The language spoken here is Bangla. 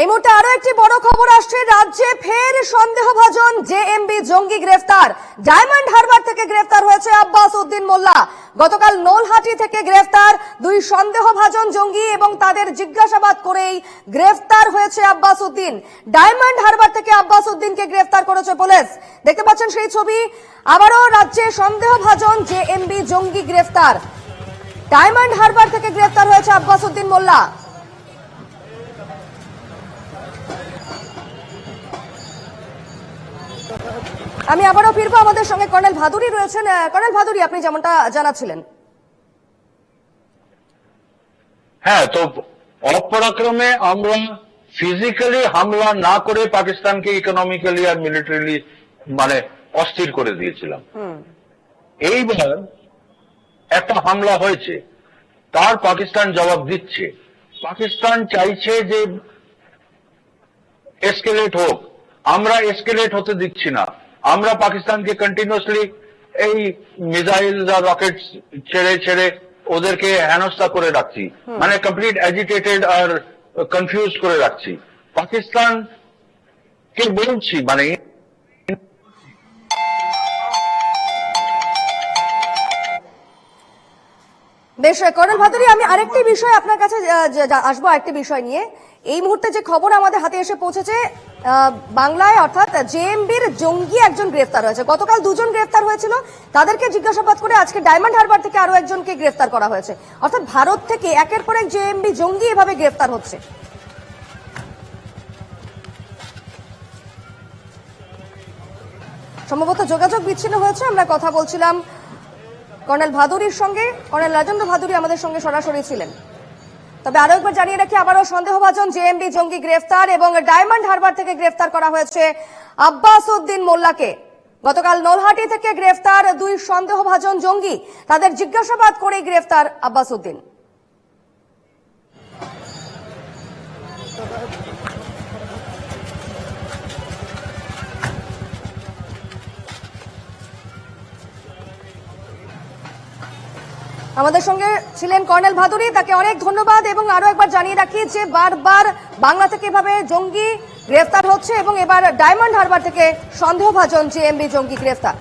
এই মুহূর্তে আরও একটি বড় খবর আসছে। রাজ্যে ফের সন্দেহভাজন জেএমবি জঙ্গি গ্রেফতার। ডায়মন্ড হারবার থেকে গ্রেফতার হয়েছে আব্বাস উদ্দিন মোল্লা। গতকাল নলহাটি থেকে গ্রেফতার দুই সন্দেহভাজন জঙ্গি এবং তাদের জিজ্ঞাসাবাদ করেই গ্রেফতার হয়েছে আব্বাস উদ্দিন। ডায়মন্ড হারবার থেকে আব্বাস উদ্দিনকে গ্রেফতার করেছে পুলিশ। দেখতে পাচ্ছেন সেই ছবি। আবারও রাজ্যে সন্দেহভাজন জেএমবি জঙ্গি গ্রেফতার। ডায়মন্ড হারবার থেকে গ্রেফতার হয়েছে আব্বাস উদ্দিন মোল্লা। আমি আবারও ফিরবো আমাদের সঙ্গে কর্নেল ভাদুরী রয়েছেন। কর্নেল ভাদুরী আপনি যেমনটা জানাচ্ছিলেন। হ্যাঁ তো অপরাক্রমে আমরা ফিজিক্যালি হামলা না করে পাকিস্তানকে ইকোনমিক্যালি আর মিলিটারিলি মানে অস্থির করে দিয়েছিলাম। এইবার একটা হামলা হয়েছে তার পাকিস্তান জবাব দিচ্ছে। পাকিস্তান চাইছে যে এসকেলেট হোক আমরা এসকেলেট হতে দিচ্ছি না। আমরা পাকিস্তানকে কন্টিনিউসলি এই মিসাইল আর রকেট ছেড়ে ছেড়ে ওদেরকে হেনস্থা করে রাখছি। মানে কমপ্লিট এজিটেটেড আর কনফিউজ করে রাখছি। পাকিস্তান কে বলছি মানে বেশ, কর্নেল ভাদুরী, আমি আরেকটি বিষয় আপনার কাছে আসব আরেকটি বিষয় নিয়ে। এই মুহূর্তে যে খবর আমাদের হাতে এসে পৌঁছেছে বাংলায় অর্থাৎ জেএমবির জঙ্গি একজন গ্রেফতার হয়েছে। গতকাল দুজন গ্রেফতার হয়েছিল। তাদেরকে জিজ্ঞাসাবাদ করে আজকে ডায়মন্ড হারবার থেকে আরও একজনকে গ্রেফতার করা হয়েছে। অর্থাৎ ভারত থেকে একের পর এক জেএমবি জঙ্গি এভাবে গ্রেফতার হচ্ছে। সম্ভবত যোগাযোগ বিচ্ছিন্ন হয়েছে, আমরা কথা বলছিলাম কর্নেল ভাদুরীর সঙ্গে, কর্নেল রাজেন্দ্র ভাদুরী আমাদের সঙ্গে সরাসরি ছিলেন। তবে আরও একবার জানিয়ে রাখি, আবারও সন্দেহভাজন জেএমবি জঙ্গি গ্রেফতার এবং ডায়মন্ড হারবার থেকে গ্রেফতার করা হয়েছে আব্বাস উদ্দিন মোল্লাকে। গতকাল নলহাটি থেকে গ্রেফতার দুই সন্দেহভাজন জঙ্গি। তাদের জিজ্ঞাসাবাদ করেই গ্রেফতার আব্বাস উদ্দিন আমাদের সঙ্গে ছিলেন কর্নেল ভাদুরী, তাকে অনেক ধন্যবাদ এবং আরও একবার জানিয়ে রাখি যে বারবার বাংলা থেকে এভাবে জঙ্গি গ্রেফতার হচ্ছে এবং এবার ডায়মন্ড হারবার থেকে সন্দেহভাজন জেএমবি জঙ্গি গ্রেফতার।